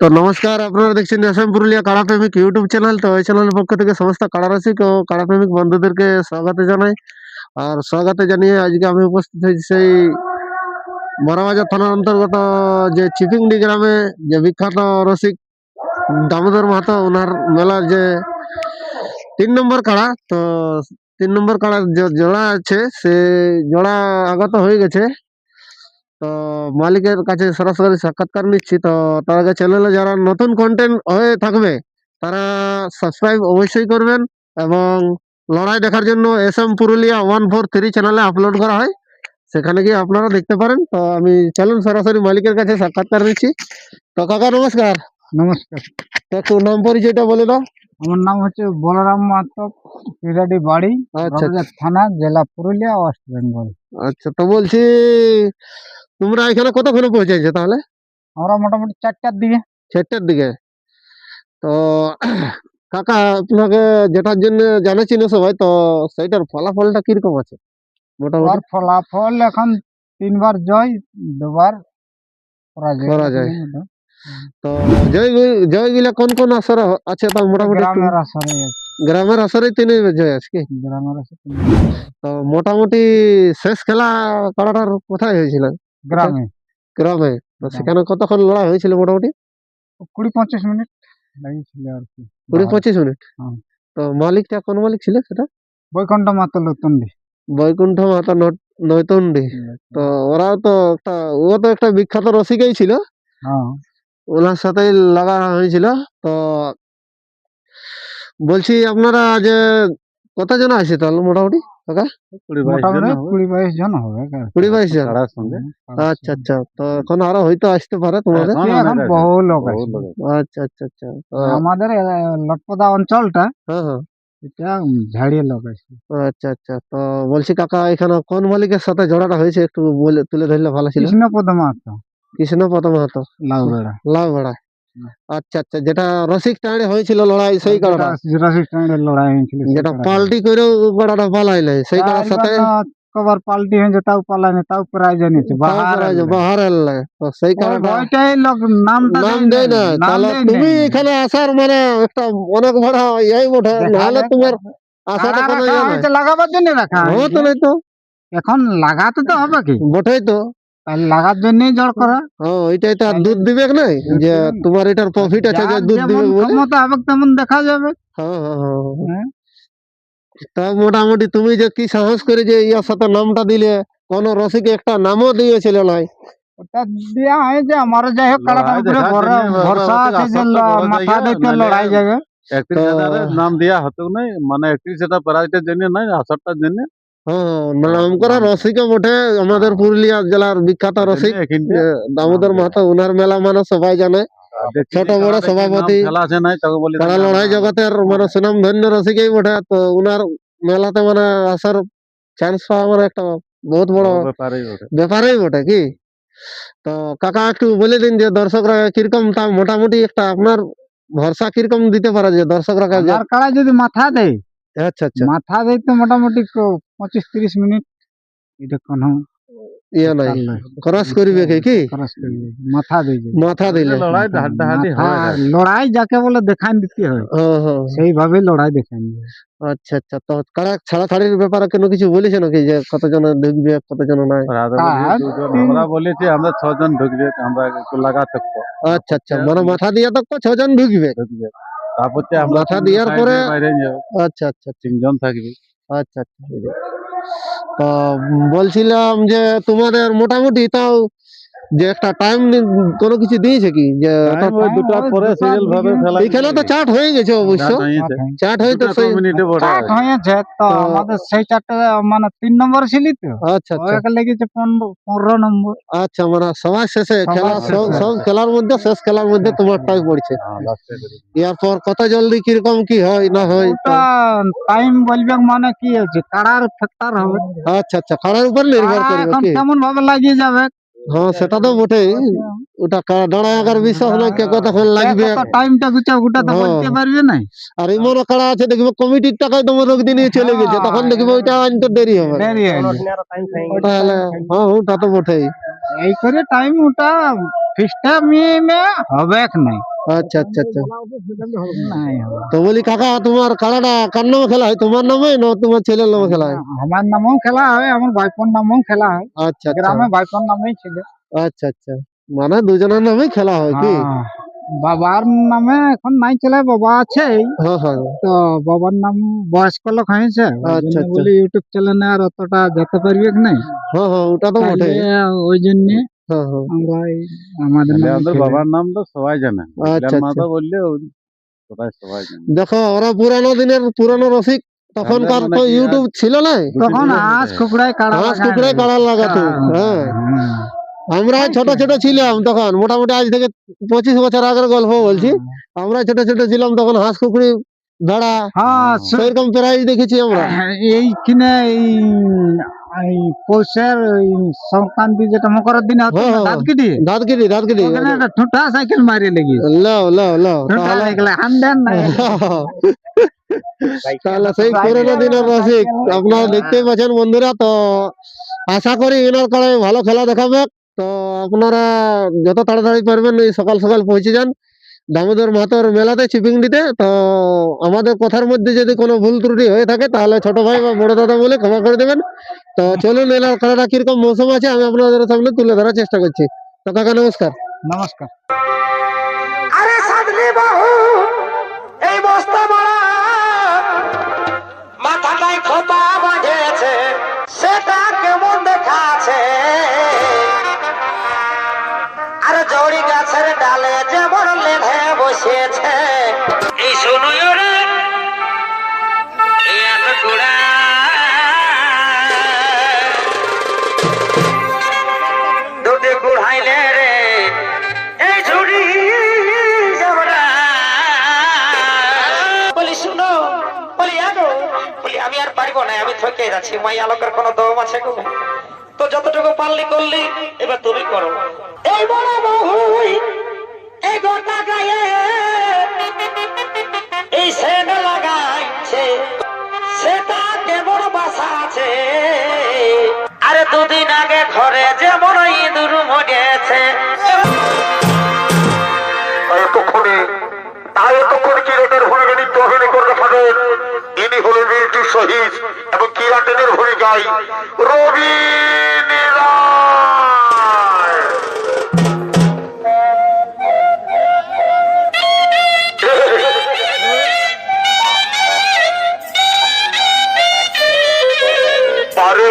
তো নমস্কার, আপনারা দেখছেন এস এম পুরুলিয়া কাড়া প্রেমিক ইউটিউব চ্যানেল। তো এই চ্যানেলের পক্ষ থেকে সমস্ত কাড়া রসিক ও কাড়া প্রেমিক বন্ধুদেরকে স্বাগত জানাই। আর স্বাগত জানিয়ে আজকে আমি উপস্থিত হয়েছি সেই বড়বাজার থানার অন্তর্গত যে চিপিংডি গ্রামে যে বিখ্যাত রসিক দামোদর মাহাতো, ওনার মেলার যে তিন নম্বর কাড়া, তো তিন নম্বর কাড়া জোড়া আছে সে জোড়া আগত হয়ে গেছে। তো মালিকের কাছে সরাসরি সাক্ষাৎকার নিচ্ছি। তো তার আগে চ্যানেলে যারা নতুন কন্টেন্ট হয়ে থাকবে তারা সাবস্ক্রাইব অবশ্যই করবেন এবং লড়াই দেখার জন্য S M Purulia one four three চ্যানেলে আপলোড করা হয়। সেখানে গিয়ে আপনারা দেখতে পারেন। তো আমি চলুন সরাসরি মালিকের কাছে সাক্ষাৎকার নিচ্ছি। তো কাকা নমস্কার। নমস্কার। তো একটু নাম পরিচয়টা বলে দাও। আমার নাম হচ্ছে বলরাম মাহাতো পিরাডি বাড়ি আচ্ছা থানা জেলা পুরুলিয়া ওয়েস্ট বেঙ্গল। আচ্ছা তো বলছি তোমরা এখানে কতক্ষণে পৌঁছাইছো তাহলে? আমরা মোটামুটি চারটার দিকে। চারটার দিকে? তো কাকা আপনাকে যেটার জন্য জানাচ্ছি না সবাই তো সেইটার ফলাফলটা কীরকম আছে? মোটামুটি? ফলাফল এখন তিনবার জয় দুবার পরাজয়। পরাজয়। তো জয় জয়গুলা কোন কোন আসর আছে তা মোটামুটি গ্রামের আসরে গ্রামের আসরে তিনি জয় আছে কি গ্রামের আসরে তো মোটামুটি শেষ খেলা করাটার কোথায় হয়েছিল? গ্রামে। গ্রামে। তো সেখানে কতক্ষণ লড়াই হয়েছিল মোটামুটি? কুড়ি পঁচিশ মিনিট লাগিয়েছিল আর কি। কুড়ি পঁচিশ মিনিট? হ্যাঁ। তো মালিকটা কোন মালিক ছিল সেটা? বৈকুণ্ঠ মাতো লতুন্ডি বৈকুণ্ঠ মাতা নৈতন্ডি। তো ওরাও তো একটা ও তো একটা বিখ্যাত রসিকই ছিল। হ্যাঁ। ওনার সাথেই লাগা হয়েছিল। তো বলছি আপনারা যে কতজন আছে তাহলে মোটামুটি? কাকা? কুড়ি বাইশ জন হবে। কুড়ি বাইশ জন আচ্ছা আচ্ছা। তো এখন আরও হয়তো আসতে পারে তোমাদের? বহু লোক আচ্ছা আচ্ছা আচ্ছা। আমাদের লটপদা অঞ্চলটা হ্যাঁ হ্যাঁ। এটা ঝাড়িয়ে লোক আছে। আচ্ছা আচ্ছা। তো বলছি কাকা এখানে কোন মালিকের সাথে জোড়াটা হয়েছে? একটু বলে তুলে ধরলে ভালো ছিল। কৃষ্ণ পদমাতো কৃষ্ণ প্রথম হাতো লাউবেড়া লাভ ভাড়া আচ্ছা আচ্ছা যেটা রসিক টাঁড়ে হয়েছিল লড়াই সেই কাড়াটা লড়াই হয়েছিল যেটা পাল্টি করেও কাড়াটা পালাই নাই সেই কাড়ার সাথে কবার পাল্টি হয়েছে তাও পালানি তাও প্রাইজ এনেছে বাহার করা এলে তো সেই কাড়াটা ওইটাই লোক নামটা নাম দেয় না তাহলে তুমি এখানে আসার মানে একটা অনেক বড় এই বটে। নাহলে তোমার কোনো ইয়ে লাগাবার জন্য রাখা তো নাই তো। এখন লাগাতে তো হবে কি? বটেই তো। লাগার জন্যই জড় করা। হ্যাঁ ওইটাই তো আর দুধ দিবে নাই যে তোমার এটার প্রফিট আছে যে দুধ দিবে বলে। হবে তেমন দেখা যাবে। হ্যাঁ হ্যাঁ। তা মোটামুটি তুমি যে কি সাহস করে যে ইয়ার সাথে নামটা দিলে কোন রসিকে একটা নামও দিয়েছিল নাই ওটা দেয়া হয়েছে আমার যাই হোক কাড়াটার লড়াই ভরসা আছে যে মাথা যাবে। একত্রিশ হাজারের নাম দেওয়া হতো নাই মানে একত্রিশ হাজার প্রাইজটার জন্য নাই আসারটার জন্য। হ্যাঁ নাম করা রসিকও বটে আমাদের পুরুলিয়া জেলার বিখ্যাত রসিক। দামোদর মাহাতো উনার মেলা মানে সবাই জানে। ছোট বড় সভাপতি, তারা লড়াই জগতের মানে সুনাম ধন্য রসিকই বটে তো উনার মেলাতে মানে আসার চান্স পাওয়া মানে একটা বহুত বড় ব্যাপারই বটে। কি? তো কাকা একটু বলে দিন যে দর্শকরা কীরকম তা মোটামুটি একটা আপনার ভরসা কীরকম দিতে পারে যে দর্শকরা যদি মাথা দেয় আচ্ছা আচ্ছা। মাথা দেয় তো মোটামুটি ক- পঁচিশ তিরিশ মিনিট। এটা কোনো ইয়ে নাই। ক্রস করিবে কি কি? খরচ করবে। মাথা দিয়ে মাথা দিলে। লড়াই হাড্ডাহাড্ডি হয় লড়াই যাকে বলে দেখান দিতে হয়। সেইভাবে লড়াই দেখান আচ্ছা আচ্ছা। তো কারা ছাড়াছাড়ির ব্যাপারে কোনো কিছু বলেছে নাকি যে কতজন ঢুকবে কতজন নাই? আমরা বলেছি আমরা ছজন ঢুকবে আমরা থাকব। আচ্ছা আচ্ছা। মানে মাথা দিয়ে তো ছজন ঢুকবে। ঢুকবে। তারপর মাথা দেওয়ার পরে- আচ্ছা আচ্ছা আচ্ছা। তিনজন থাকবে। আচ্ছা আচ্ছা। তো বলছিলাম যে তোমাদের মোটামুটি তাও যে একটা টাইম কোনো কিছু দিয়েছে কি? যে পরে সিরিয়াল ভাবে ফেলা এইখানে তো চাট হয়ে গেছে অবশ্য। দুটা সেই মিনিটে বড় স্টার্ট হয়েছে। তো তো- আমাদের সেই চারটে মানে তিন নম্বর ছিলি তো। আচ্ছা আচ্ছা। ওকে লেগেছে পনেরো পনেরো নম্বর। আচ্ছা মানে সবার শেষে খেলা সব খেলার মধ্যে শেষ খেলার মধ্যে তোমারটাই পড়ছে। এরপর কত জলদি কীরকম কি হয় না হয় টাইম বলবে মানে কি আছে কাড়ার ফ্যাক্টর হবে। আচ্ছা আচ্ছা কারার উপর নির্ভর করবে এখন কি? কেমন ভাবে লাগিয়ে যাবে। হ্যাঁ সেটা তো বটেই। ওটা কা- দাঁড়ায় আগার বিশ্বাস নয় কে কতক্ষণ লাগবে? টাইমটা গুছা ওটা তো হ্যাঁ। বলতে পারবে না। আর এমন কাড়া আছে দেখবে কমিটির টাকায় তোমার রোগ দিনে চলে গেছে তখন দেখবে ওইটা আনতে দেরি হবে। দেরি হবে তাহলে হ্যাঁ ওটা তো বটেই। এই করে টাইম ওটা ফিস্টা মিমে হবে কি নাই। আচ্ছা আচ্ছা আচ্ছা নাই হবে। তো বলি কাকা তোমার কাড়াটা কার নামে খেলা হয় তোমার নামে না তোমার ছেলের নামে খেলা হয় আমার নামেও খেলা হয় আমার ভাইপোর নামেও খেলা হয় আচ্ছা আচ্ছা গ্রামে ভাইপোর নামেই ছিল আচ্ছা আচ্ছা মানে দুজনের নামেই খেলা হয় কি হ্যাঁ। বাবার নামে এখন নাই চলে বাবা আছে হ্যাঁ হ্যাঁ তো বাবার নাম বয়স্ক লোক হয়েছে ওই আচ্ছা, জন্য আচ্ছা। বলি ইউটিউব চ্যানেলে আর অতটা যেতে পারবে কি নাই হ্যাঁ হ্যাঁ ওটা তো তাহলে বটেই ওই জন্য হ্যাঁ হ্যাঁ আমরা এই আমাদের আমাদের বাবার নাম তো সবাই জানে। আচ্ছা, মাতা বললে কোথায় সবাই জানে। দেখো ওরা পুরানো দিনের পুরানো রসিক তখনকার তো ইউটিউব ছিল না? তখন হাঁস কুকুরায় কাড়া হাঁস কাড়া লাগাতো হ্যাঁ। হ্যাঁ। আমরা ছোট ছোট ছিলাম তখন মোটামুটি আজ থেকে পঁচিশ বছর আগের গল্প বলছি। আমরা ছোট ছোট ছিলাম তখন হাঁস কুকুরি ভেড়া হ্যাঁ সেরকম প্রাইজ দেখেছি আমরা। এইখানে এই এই পৌষের সংক্রান্তি যেটা মকরের দিনে হতো হ্যাঁ, না হ্যাঁ। দাঁতকিটি? ওখানে একটা ঠুঁটা সাইকেল মারিয়ে লেগে। লাও লাও লাও। তাহলে লাগলে হান্ডেন তাহলে সেই পুরোনো দিনের রসিক আপনারা দেখতেই পাচ্ছেন বন্ধুরা তো আশা করি এনার কাছে ভালো খেলা দেখাবে। তো আপনারা যত তাড়াতাড়ি পারবেন সকাল সকাল পৌঁছে যান। দামোদর মাতার মেলাতে চিপিং দিতে তো আমাদের কথার মধ্যে যদি কোনো ভুল ত্রুটি হয়ে থাকে তাহলে ছোট ভাই বা বড় দাদা বলে ক্ষমা করে দেবেন। তো চলুন এলার খেলাটা কীরকম মৌসুম আছে আমি আপনাদের সামনে তুলে ধরার চেষ্টা করছি। তো কাকা নমস্কার। নমস্কার। আরে বাহু এই বস্তা আমি আর পারব না, আমি থকে যাচ্ছি মাই আলোকের কোনো দম আছে গো তো যতটুকু পারলি করলি, এবার তুমি করো। এই বড় বহুই এই গোটা গায়ে এই সেট নম্বর কিরাটের ভূমিকা নির্বাহী করে ইনি হলেন রিলটির শহীদ এবং কেরাটেনের হরি গাই রবি আরে